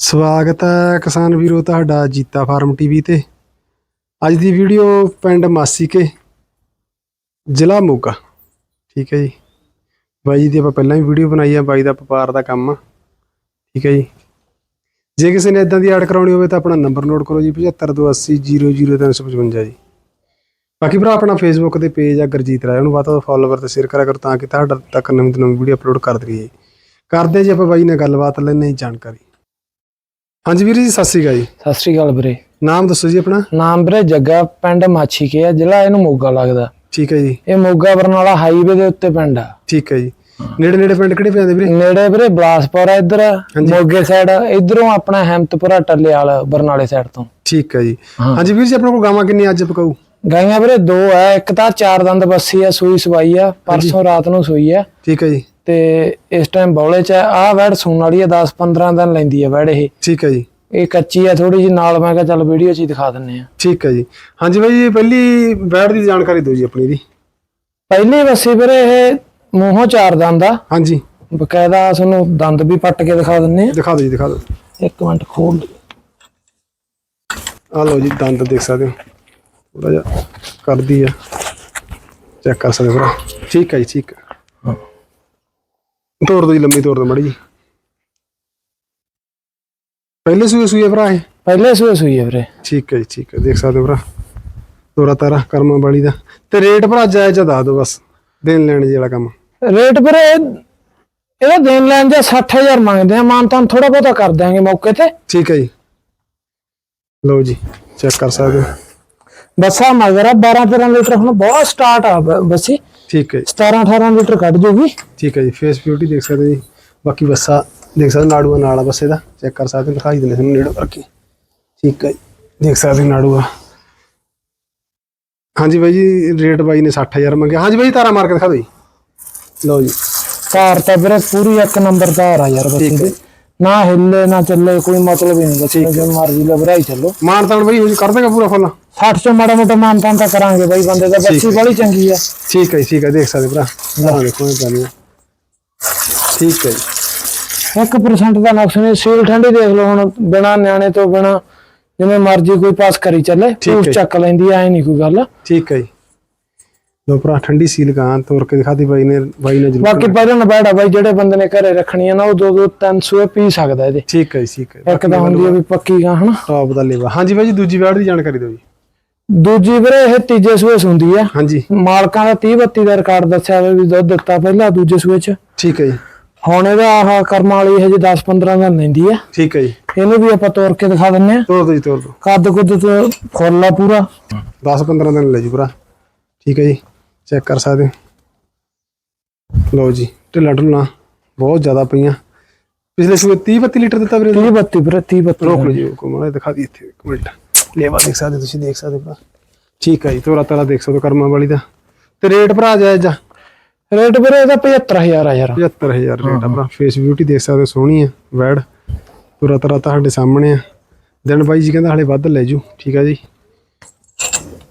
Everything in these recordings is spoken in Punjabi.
ਸਵਾਗਤ ਹੈ ਕਿਸਾਨ ਵੀਰੋ ਤੁਹਾਡਾ ਜੀਤਾ ਫਾਰਮ ਟੀਵੀ ਤੇ। ਅੱਜ ਦੀ ਵੀਡੀਓ ਪਿੰਡ ਮਾਸੀਕੇ, ਜ਼ਿਲ੍ਹਾ ਮੋਗਾ। ਠੀਕ ਹੈ ਜੀ। ਬਾਈ ਜੀ ਦੀ ਆਪਾਂ ਪਹਿਲਾਂ ਵੀ ਵੀਡੀਓ ਬਣਾਈ ਆ, ਬਾਈ ਦਾ ਵਪਾਰ ਦਾ ਕੰਮ ਆ। ਠੀਕ ਹੈ ਜੀ। ਜੇ ਕਿਸੇ ਨੇ ਇਦਾਂ ਦੀ ਐਡ ਕਰਾਉਣੀ ਹੋਵੇ ਤਾਂ ਆਪਣਾ ਨੰਬਰ ਨੋਟ ਕਰੋ ਜੀ 7528000355 ਜੀ। ਬਾਕੀ ਭਰਾ, ਆਪਣਾ ਫੇਸਬੁੱਕ ਤੇ ਪੇਜ ਆ, ਗੁਰਜੀਤ ਰਾਏ, ਉਹਨੂੰ ਵੱਧ ਫੋਲੋਵਰ ਤੇ ਸ਼ੇਅਰ ਕਰਿਆ ਕਰੋ ਤਾਂ ਕਿ ਤੁਹਾਡਾ ਤੱਕ ਨਵੀਂ ਤੋਂ ਨਵੀਂ ਵੀਡੀਓ ਅਪਲੋਡ ਕਰ ਦਈਏ ਕਰਦੇ ਜੀ ਆਪਾਂ ਬਾਈ ਨਾਲ ਗੱਲਬਾਤ ਲੈਣੇ ਜੀ ਜਾਣਕਾਰੀ। ਹਾਂਜੀ ਵੀਰ ਜੀ ਸਤਿ ਸ਼੍ਰੀ ਅਕਾਲ ਜੀ। ਸਤਿ ਸ੍ਰੀ ਅਕਾਲ ਵੀਰੇ। ਨਾਮ ਦੱਸੋ ਜੀ ਆਪਣਾ। ਨਾਮ ਵੀਰੇ ਜੱਗਾ ਪਿੰਡ ਮਾਛੀਕੇ ਆ ਜ਼ਿਲ੍ਹਾ ਇਹਨੂੰ ਮੋਗਾ ਲੱਗਦਾ। ਠੀਕ ਹੈ ਜੀ। ਇਹ ਮੋਗਾ ਬਰਨਾਲਾ ਹਾਈਵੇ ਦੇ ਉੱਤੇ ਪਿੰਡ ਆ। ਠੀਕ ਹੈ ਜੀ। ਨੇੜੇ ਨੇੜੇ ਪਿੰਡ ਕਿਹੜੇ ਪੈਂਦੇ ਵੀਰੇ? ਨੇੜੇ ਵੀਰੇ ਬਲਾਸਪੁਰ ਆ ਇੱਧਰ ਮੋਗੇ ਸਾਈਡ ਇਧਰੋਂ ਆਪਣਾ ਹੈਮਤਪੁਰਾ ਟੱਲੇਵਾਲ ਬਰਨਾਲੇ ਸਾਈਡ ਤੋਂ। ਠੀਕ ਹੈ ਜੀ। ਹਾਂਜੀ ਵੀਰ ਜੀ ਆਪਣੇ ਕੋਲ ਗਾਵਾਂ ਕਿੰਨੀਆਂ ਅੱਜ ਪਕਾਊ? ਗਾਈਆਂ ਵੀਰੇ ਦੋ ਆ ਇੱਕ ਤਾਂ ਚਾਰ ਦੰਦ ਬੱਸੀ ਆ ਸੂਈ ਸਵਾਈ ਆ ਪਰਸੋਂ ਰਾਤ ਨੂੰ ਸੂਈ ਆ। ਠੀਕ ਹੈ ਜੀ। ਤੇ ਇਸ ਟਾਈਮ ਬੌਲੇ ਚ ਆ ਵੈੜ ਸੂਣ ਵਾਲੀ ਆ 10 15 ਦਿਨ ਲੈਂਦੀ ਆ ਵੈੜ ਇਹ। ਠੀਕ ਹੈ ਜੀ। ਇਹ ਕੱਚੀ ਆ ਥੋੜੀ ਜੀ ਨਾਲ ਮੈਂ ਕਿਹਾ ਚੱਲ ਵੀਡੀਓ ਚ ਹੀ ਦਿਖਾ ਦਿੰਨੇ ਆ ਠੀਕ ਹੈ ਜੀ। ਹਾਂਜੀ ਬਾਈ ਜੀ ਪਹਿਲੀ ਬੈਡ ਦੀ ਜਾਣਕਾਰੀ ਦਿਓ ਜੀ ਆਪਣੀ ਦੀ। ਪਹਿਲੀ ਬੱਸੀ ਵੀਰੇ ਇਹ ਮੂੰਹੋਂ ਚਾਰ ਦੰਦ ਆ। ਹਾਂਜੀ। ਬਕਾਇਦਾ ਤੁਹਾਨੂੰ ਦੰਦ ਵੀ ਪੱਟ ਕੇ ਦਿਖਾ ਦਿੰਨੇ ਆ ਦਿਖਾ ਦਿਓ ਜੀ ਦਿਖਾ ਦਿਓ। ਇੱਕ ਮਿੰਟ ਖੋਲ। ਆ ਲਓ ਜੀ ਦੰਦ ਦੇਖ ਸਕਦੇ ਹੋ। ਥੋੜਾ ਜਿਹਾ ਕਰਦੀ ਆ। ਚੈੱਕ ਕਰ ਸਕਦੇ ਹੋ ਭਰਾ। ਠੀਕ ਹੈ ਜੀ ਠੀਕ ਹੈ ਹਾਂ। ਤੋੜ ਦਿਓ ਜੀ ਲੰਮੀ ਤੋੜ ਦਿਓ ਮੜੀ ਜੀ। ਪਹਿਲੇ ਸੂਏ ਸੂਏ ਭਰਾ ਇਹ? ਪਹਿਲੇ ਸੂਏ ਸੂਈ ਹੈ ਵੀਰੇ। ਠੀਕ ਹੈ ਜੀ ਠੀਕ ਹੈ। ਦੇਖ ਸਕਦੇ ਹੋ ਭਰਾ। ਤੋਰਾ ਤਾਰਾ ਕਰਮਾਂ ਵਾਲੀ ਦਾ। ਤੇ ਰੇਟ ਭਰਾ ਜਾਇਜ਼ ਦੱਸ ਦਿਓ ਬਸ ਦੇਣ ਲੈਣ ਜੀ ਵਾਲਾ ਕੰਮ। ਰੇਟ ਵੀਰੇ ਇਹਦਾ ਦੇਣ ਲੈਣ ਦੇ 60000 ਮੰਗਦੇ ਆ। ਮਾਨ ਤਾਂ ਥੋੜਾ ਬਹੁਤਾ ਕਰ ਦਿਆਂਗੇ ਮੌਕੇ ਤੇ। ਠੀਕ ਹੈ ਜੀ। ਲਓ ਜੀ ਚੈੱਕ ਕਰ ਸਕਦੇ ਹੋ। ਬੱਸਾ ਮਗਰ ਆ 12 13 ਲੀਟਰ ਹੁਣ ਬਹੁਤ ਸਟਾਰਟ ਆ ਬ- ਬੱਸੀ। ਠੀਕ ਹੈ ਜੀ। 17 18 ਲੀਟਰ ਕੱਢ ਜੂਗੀ। ਠੀਕ ਹੈ ਜੀ ਫੇਸ ਬਿਊਟੀ ਦੇਖ ਸਕਦੇ ਜੀ। ਬਾਕੀ ਬੱਸਾ ਦੇਖ ਸਕਦੇ ਨਾੜੂਆ ਨਾਲ ਆ ਬੱਸੇ ਦਾ ਚੈੱਕ ਕਰ ਸਕਦੇ ਦਿਖਾਈ ਦਿੰਦੇ ਤੁਹਾਨੂੰ ਨੇੜੇ ਕਰਕੇ ਠੀਕ ਹੈ ਦੇਖ ਸਕਦੇ ਨਾੜੂਆ। ਹਾਂਜੀ ਬਾਈ ਜੀ ਰੇਟ ਬਾਈ ਨੇ 60000 ਮੰਗਿਆ। ਹਾਂਜੀ ਬਾਈ ਤਾਰਾ ਮਾਰ ਕੇ ਦਿਖਾ ਦਿਓ ਜੀ। ਲਓ ਜੀ। ਕਾਰ ਤਾਂ ਵੀਰੇ ਪੂਰੀ ਇੱਕ ਨੰਬਰ ਧਾਰ ਆ ਯਾਰ ਬੱਸੀ ਠੀਕ ਹੈ। ਦੀ ਨਾ ਹਿੱਲੇ ਨਾ ਚੱਲੇ ਕੋਈ ਮਤਲਬ ਹੀ ਨਹੀਂ ਬੱਸੀ ਨੂੰ ਜੋ ਮਰਜ਼ੀ ਲਵਰਾਈ ਚੱਲੋ। ਮਾਨ ਤਾਨ ਬਾਈ ਹੋ ਕਰ ਦੇਗਾ ਪੂਰਾ ਫੁੱਲ। 60 ਚੋਂ ਮਾੜਾ ਮੋਟਾ ਮਾਨ ਤਾਂ ਕਰਾਂਗੇ ਬਾਈ ਬੰਦੇ ਦਾ ਬੱਸੀ ਬੜੀ ਚੰਗੀ ਆ। ਠੀਕ ਹੈ ਠੀਕ ਹੈ ਦੇਖ ਸਕਦੇ ਭਰਾ। ਨਾ ਦੇਖੋ ਇਹ ਗੱਲ ਹੈ ਠੀਕ ਹੈ ਜੀ। 1% ਦਾ ਨੁਕਸ ਨਹੀਂ ਸੀਲ ਠੰਡੀ ਦੇਖ ਲਓ ਹੁਣ ਬਿਨਾ ਨਿਆਣੇ ਤੋਂ ਬਿਨਾ ਜਿਵੇਂ ਮਰਜ਼ੀ ਕੋਈ ਪਾਸ ਕਰੀ ਚੱਲੇ ਹੈ। ਚੱਕ ਲੈਂਦੀ ਐ ਨਹੀਂ ਕੋਈ ਗੱਲ। ਠੀਕ ਹੈ ਜੀ। ਲੋ ਭਰਾ ਠੰਡੀ ਸੀਲ ਗਾਂ ਤੋੜ ਕੇ ਦਿਖਾਦੀ ਬਾਈ ਨੇ ਬਾਈ ਨੇ ਜ਼ਰੂਰ ਬਾਕੀ ਪਹਿਲਾਂ ਨਬੈੜਾ ਬਾਈ ਜਿਹੜੇ ਬੰਦੇ ਨੇ ਘਰੇ ਰੱਖਣੀ ਆ ਨਾ ਉਹ ਦੋ ਦੋ ਤਿੰਨ ਸੂਏ ਪੀ ਸਕਦਾ ਇਹਦੇ। ਠੀਕ ਹੈ ਠੀਕ ਹੈ। ਇੱਕ ਤਾਂ ਹੁੰਦੀ ਆ ਵੀ ਪੱਕੀ ਗਾਂ ਹਨਾ। ਟੌਪ ਦਾ ਲੇਵਾ। ਹਾਂਜੀ ਬਾਈ ਜੀ ਦੂਜੀ ਵੈੜ ਦੀ ਜਾਣਕਾਰੀ ਦਿਓ ਜੀ। ਦੂਜੀ ਵੀਰੇ ਇਹ ਤੀਜੇ ਸੂਏ ਹੁੰਦੀ ਆ। ਹਾਂਜੀ। ਮਾਲਕਾਂ ਦਾ 30 32 ਦਾ ਰਿਕਾਰਡ ਦੱਸਿਆ ਹੋਇਆ ਵੀ ਦੁੱਧ ਦਿੱਤਾ ਪਹਿਲਾਂ ਦੂਜੇ ਸੂਏ ਚ। ਠੀਕ ਹੈ ਜੀ। ਹੁਣ ਇਹਦਾ ਆਹ ਕਰਮ ਵਾਲੀ ਇਹ ਜੀ 10 15 ਦਾ ਲੈਂਦੀ ਆ। ਠੀਕ ਹੈ ਜੀ। ਇਹਨੂੰ ਵੀ ਆਪਾਂ ਤੋੜ ਕੇ ਦਿਖਾ ਦਿੰਨੇ ਆ। ਤੋੜ ਜੀ ਤੋੜ ਦਿਓ। ਕੱਦ ਕੁੱਦ ਤੇ ਫੁੱਲ ਆ ਪੂਰਾ। 10 15 ਦਿਨ ਲੈ ਜੂ ਭਰਾ। ਠੀਕ ਹੈ ਜੀ। ਚੈੱਕ ਕਰ ਸਕਦੇ ਲਓ ਜੀ ਢਿੱਲਾ ਢੁੱਲਾ ਬਹੁਤ ਜ਼ਿਆਦਾ ਪਈਆਂ। ਪਿਛਲੇ ਸੂਏ 30 32 ਲੀਟਰ ਦਿੱਤਾ ਵੀਰੇ। 30 32 ਵੀਰੇ 30 32 ਰੋਕ ਲਓ ਜੀ ਕੋ ਮੈਂ ਦਿਖਾ ਦੀ ਇੱਥੇ ਇੱਕ ਮਿੰਟ। ਲੇਵਾ ਦੇਖ ਸਕਦੇ ਤੁਸੀਂ ਦੇਖ ਸਕਦੇ ਹੋ ਭਰਾ। ਠੀਕ ਹੈ ਜੀ ਤੋਰਾ ਤਾਰਾ ਦੇਖ ਸਕਦੇ ਹੋ ਕਰਮਾਂ ਵਾਲੀ ਦਾ। ਤੇ ਰੇਟ ਭਰਾ ਜਾਇਜ਼ ਆ ਰੇਟ ਵੀਰੇ ਇਹਦਾ 75000 ਆ ਯਾਰ। 75000 ਰੇਟ ਆ ਭਰਾ। ਫੇਸ ਬਿਊਟੀ ਦੇਖ ਸਕਦੇ ਹੋ, ਸੋਹਣੀ ਆ ਵੈੜ। ਤੁਰਾ ਤਰਾ ਤੁਹਾਡੇ ਸਾਹਮਣੇ ਆ। ਦਿਨ ਬਾਈ ਜੀ ਕਹਿੰਦਾ ਹਲੇ ਵੱਧ ਲੈ ਜੂ। ਠੀਕ ਆ ਜੀ।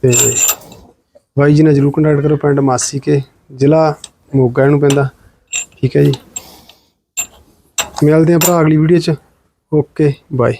ਤੇ ਬਾਈ ਜੀ ਨਾਲ ਜਰੂਰ ਕੰਟੈਕਟ ਕਰੋ ਪਿੰਡ ਮਾਸੀ ਕੇ ਜ਼ਿਲ੍ਹਾ ਮੋਗਾ ਇਹਨੂੰ ਪੈਂਦਾ। ਠੀਕ ਹੈ ਜੀ। ਮਿਲਦੇ ਆ ਭਰਾ ਅਗਲੀ ਵੀਡੀਓ ਚ। Okay bye